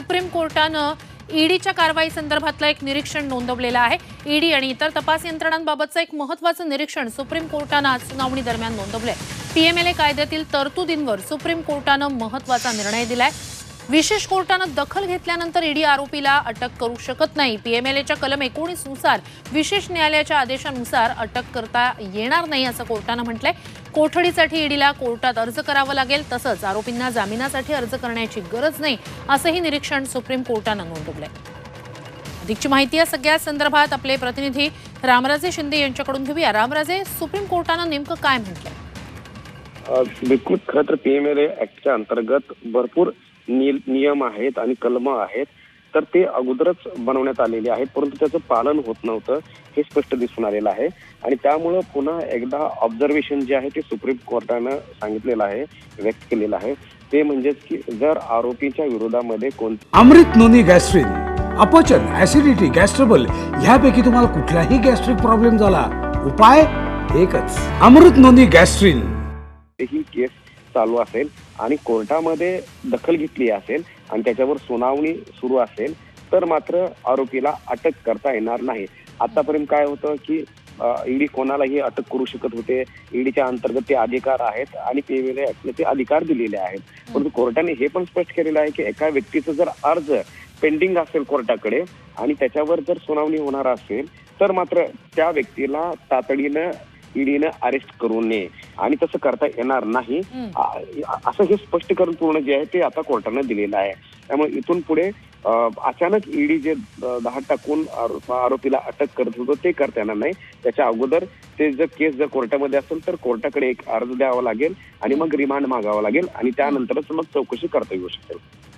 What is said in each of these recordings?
Supreme कोर्टानं ईडीच्या कारवाई संदर्भातलं एक निरीक्षण नोंदवलेलं आहे. ईडी आणि इतर तपास यंत्रणांबाबतचं एक महत्वाचं निरीक्षण सुप्रीम कोर्टानं आज सुनावणी दरम्यान नोंदवलंय. पीएमएलए कायद्यातील तरतुदींवर सुप्रीम कोर्टानं महत्त्वाचा निर्णय दिलाय. विशेष कोर्टानं दखल घेतल्यानंतर ईडी आरोपीला अटक करू शकत नाही. पीएमएलएच्या कलम एकोणीसनुसार विशेष न्यायालयाच्या आदेशानुसार अटक करता येणार नाही असं कोर्टानं म्हटलंय. कोठडीसाठी ईडीला कोर्टात अर्ज करावा लागेल तसंच आरोपींना जामिनासाठी अर्ज करण्याची गरज नाही असंही निरीक्षण सुप्रीम कोर्टानं नोंदवलंय. अधिकची माहिती या सगळ्या संदर्भात आपले प्रतिनिधी रामराजे शिंदे यांच्याकडून घेऊया. रामराजे सुप्रीम कोर्टानं नेमकं काय म्हटलंय? बिलकुल खरं तर पीएमएलए ऍक्टच्या अंतर्गत भरपूर नियम आहेत आणि कलम आहेत तर ते अगोदरच बनवण्यात आलेले आहेत परंतु त्याचं पालन होत नव्हतं हे स्पष्ट दिसून आलेलं आहे. आणि त्यामुळं पुन्हा एकदा ऑब्झर्वेशन जे आहे ते सुप्रीम कोर्टानं सांगितलेलं आहे व्यक्त केलेलं आहे. ते म्हणजेच की जर आरोपीच्या विरोधामध्ये कोण अमृत नोनी गॅस्ट्रिन अपचन ऍसिडिटी गॅस्ट्रबल ह्यापैकी तुम्हाला कुठलाही गॅस्ट्रिक प्रॉब्लेम झाला उपाय एकच. अमृत नोनी गॅस्ट्रिन. ही केस चालू असेल. आणि कोर्टामध्ये दखल घेतली असेल आणि त्याच्यावर सुनावणी सुरू असेल तर मात्र आरोपीला अटक करता येणार नाही. आतापर्यंत काय होतं की ईडी कोणालाही अटक करू शकत होते. ईडीच्या अंतर्गत ते अधिकार आहेत आणि पीएमएलए ऍक्टने ते अधिकार दिलेले आहेत. परंतु कोर्टाने हे पण स्पष्ट केलेलं आहे की एका व्यक्तीचं जर अर्ज पेंडिंग असेल कोर्टाकडे आणि त्याच्यावर जर सुनावणी होणार असेल तर मात्र त्या व्यक्तीला तातडीनं ईडीनं अरेस्ट करू नये. आणि तसं करता येणार नाही. असं हे स्पष्टीकरण पूर्ण जे आहे ते आता कोर्टानं दिलेलं आहे. त्यामुळे इथून पुढे अचानक ईडी जे दहा टाकून आरो- आरोपीला अटक करत होतं ते करता येणार नाही. त्याच्या अगोदर ते जर केस जर कोर्टामध्ये असेल तर कोर्टाकडे एक अर्ज द्यावा लागेल आणि मग रिमांड मागावा लागेल आणि त्यानंतरच मग चौकशी करता येऊ शकेल.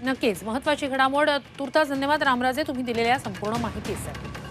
नक्कीच. महत्वाची घडामोड तुर्तास धन्यवाद रामराजे. तुम्ही दिलेल्या संपूर्ण माहितीसाठी.